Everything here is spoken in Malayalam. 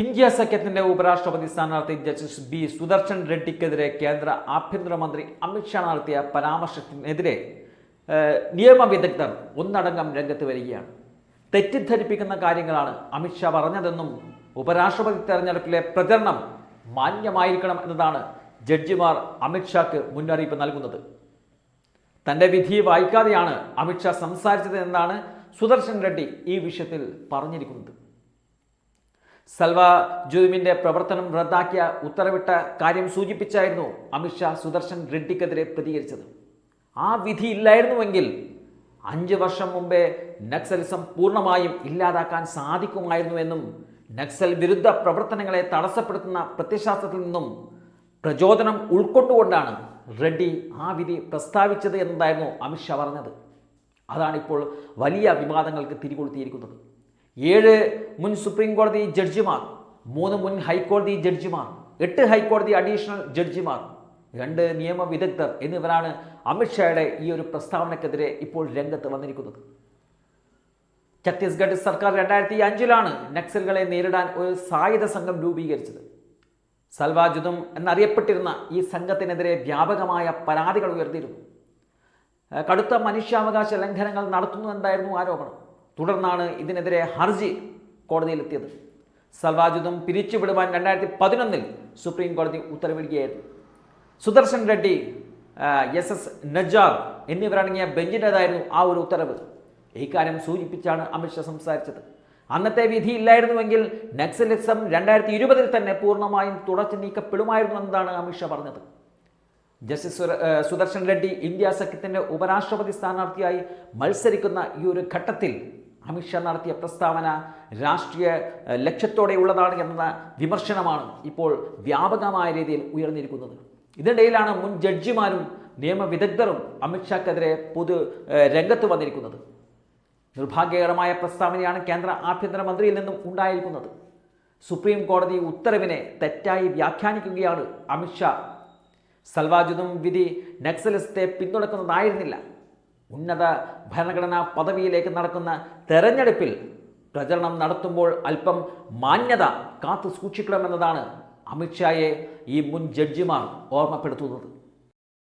ഇന്ത്യ സഖ്യത്തിന്റെ ഉപരാഷ്ട്രപതി സ്ഥാനാർത്ഥി ജസ്റ്റിസ് ബി സുദർശൻ റെഡ്ഡിക്കെതിരെ കേന്ദ്ര ആഭ്യന്തരമന്ത്രി അമിത്ഷാ നടത്തിയ പരാമർശത്തിനെതിരെ നിയമവിദഗ്ധർ ഒന്നടങ്കം രംഗത്ത് വരികയാണ്. തെറ്റിദ്ധരിപ്പിക്കുന്ന കാര്യങ്ങളാണ് അമിത്ഷാ പറഞ്ഞതെന്നും ഉപരാഷ്ട്രപതി തെരഞ്ഞെടുപ്പിലെ പ്രചരണം മാന്യമായിരിക്കണം എന്നതാണ് ജഡ്ജിമാർ അമിത്ഷാക്ക് മുന്നറിയിപ്പ് നൽകുന്നത്. തന്റെ വിധി വായിക്കാതെയാണ് അമിത്ഷാ സംസാരിച്ചത് എന്നാണ് സുദർശൻ റെഡ്ഡി ഈ വിഷയത്തിൽ പറഞ്ഞിരിക്കുന്നത്. സൽവ ജോയിമിന്റെ പ്രവർത്തനം റദ്ദാക്കിയ ഉത്തരവിട്ട കാര്യം സൂചിപ്പിച്ചായിരുന്നു അമിത്ഷാ സുദർശൻ റെഡ്ഡിക്കെതിരെ പ്രതികരിച്ചത്. ആ വിധി ഇല്ലായിരുന്നുവെങ്കിൽ അഞ്ച് വർഷം മുമ്പേ നക്സലിസം പൂർണമായും ഇല്ലാതാക്കാൻ സാധിക്കുമായിരുന്നുവെന്നും നക്സൽ വിരുദ്ധ പ്രവർത്തനങ്ങളെ തടസ്സപ്പെടുത്തുന്ന പ്രത്യശാസ്ത്രത്തിൽ നിന്നും പ്രചോദനം ഉൾക്കൊണ്ടുകൊണ്ടാണ് റെഡ്ഡി ആ വിധി പ്രസ്താവിച്ചത് എന്നതായിരുന്നു അമിത്ഷാ പറഞ്ഞത്. അതാണിപ്പോൾ വലിയ വിവാദങ്ങൾക്ക് തിരികൊളുത്തിയിരിക്കുന്നത്. ഏഴ് മുൻ സുപ്രീം കോടതി ജഡ്ജിമാർ മൂന്ന് മുൻ ഹൈക്കോടതി ജഡ്ജിമാർ എട്ട് ഹൈക്കോടതി അഡീഷണൽ ജഡ്ജിമാർ രണ്ട് നിയമ വിദഗ്ധർ എന്നിവരാണ് അമിത്ഷായുടെ ഈ ഒരു പ്രസ്താവനക്കെതിരെ ഇപ്പോൾ രംഗത്ത് വന്നിരിക്കുന്നത്. ഛത്തീസ്ഗഡ് സർക്കാർ രണ്ടായിരത്തി അഞ്ചിലാണ് നക്സലുകളെ നേരിടാൻ ഒരു സായുധ സംഘം രൂപീകരിച്ചത്. സൽവാജുദും എന്നറിയപ്പെട്ടിരുന്ന ഈ സംഘത്തിനെതിരെ വ്യാപകമായ പരാതികൾ ഉയർത്തിയിരുന്നു. കടുത്ത മനുഷ്യാവകാശ ലംഘനങ്ങൾ നടത്തുന്നു എന്നായിരുന്നു ആരോപണം? തുടർന്നാണ് ഇതിനെതിരെ ഹർജി കോടതിയിലെത്തിയത്. സൽവാജുദും പിരിച്ചുവിടുവാൻ രണ്ടായിരത്തി പതിനൊന്നിൽ സുപ്രീം കോടതി ഉത്തരവിടുകയായിരുന്നു. സുദർശൻ റെഡ്ഡി എസ് എസ് നജാർ എന്നിവരടങ്ങിയ ബെഞ്ചിന്റെതായിരുന്നു ആ ഒരു ഉത്തരവ്. ഇക്കാര്യം സൂചിപ്പിച്ചാണ് അമിത്ഷാ സംസാരിച്ചത്. അന്നത്തെ വിധി ഇല്ലായിരുന്നുവെങ്കിൽ നക്സലിസം രണ്ടായിരത്തി ഇരുപതിൽ തന്നെ പൂർണമായും തുടച്ചു നീക്കപ്പെടുമായിരുന്നു എന്നതാണ് അമിത്ഷാ പറഞ്ഞത്. ജസ്റ്റിസ് സുദർശൻ റെഡ്ഡി ഇന്ത്യ സഖ്യത്തിന്റെ ഉപരാഷ്ട്രപതി സ്ഥാനാർത്ഥിയായി മത്സരിക്കുന്ന ഈ ഒരു ഘട്ടത്തിൽ അമിത്ഷാ നടത്തിയ പ്രസ്താവന രാഷ്ട്രീയ ലക്ഷ്യത്തോടെയുള്ളതാണ് എന്ന വിമർശനമാണ് ഇപ്പോൾ വ്യാപകമായ രീതിയിൽ ഉയർന്നിരിക്കുന്നത്. ഇതിനിടയിലാണ് മുൻ ജഡ്ജിമാരും നിയമവിദഗ്ധരും അമിത്ഷാക്കെതിരെ പൊതു രംഗത്ത് വന്നിരിക്കുന്നത്. നിർഭാഗ്യകരമായ പ്രസ്താവനയാണ് കേന്ദ്ര ആഭ്യന്തരമന്ത്രിയിൽ നിന്നും ഉണ്ടായിരിക്കുന്നത്. സുപ്രീം കോടതി ഉത്തരവിനെ തെറ്റായി വ്യാഖ്യാനിക്കുകയാണ് അമിത്ഷാ. സൽവാജുദും വിധി നക്സലിസത്തെ പിന്തുണക്കുന്നതായിരുന്നില്ല. ഉന്നത ഭരണഘടനാ പദവിയിലേക്ക് നടക്കുന്ന തെരഞ്ഞെടുപ്പിൽ പ്രചരണം നടത്തുമ്പോൾ അല്പം മാന്യത കാത്തു സൂക്ഷിക്കണമെന്നതാണ് അമിത്ഷായെ ഈ മുൻ ജഡ്ജിമാർ ഓർമ്മപ്പെടുത്തുന്നത്.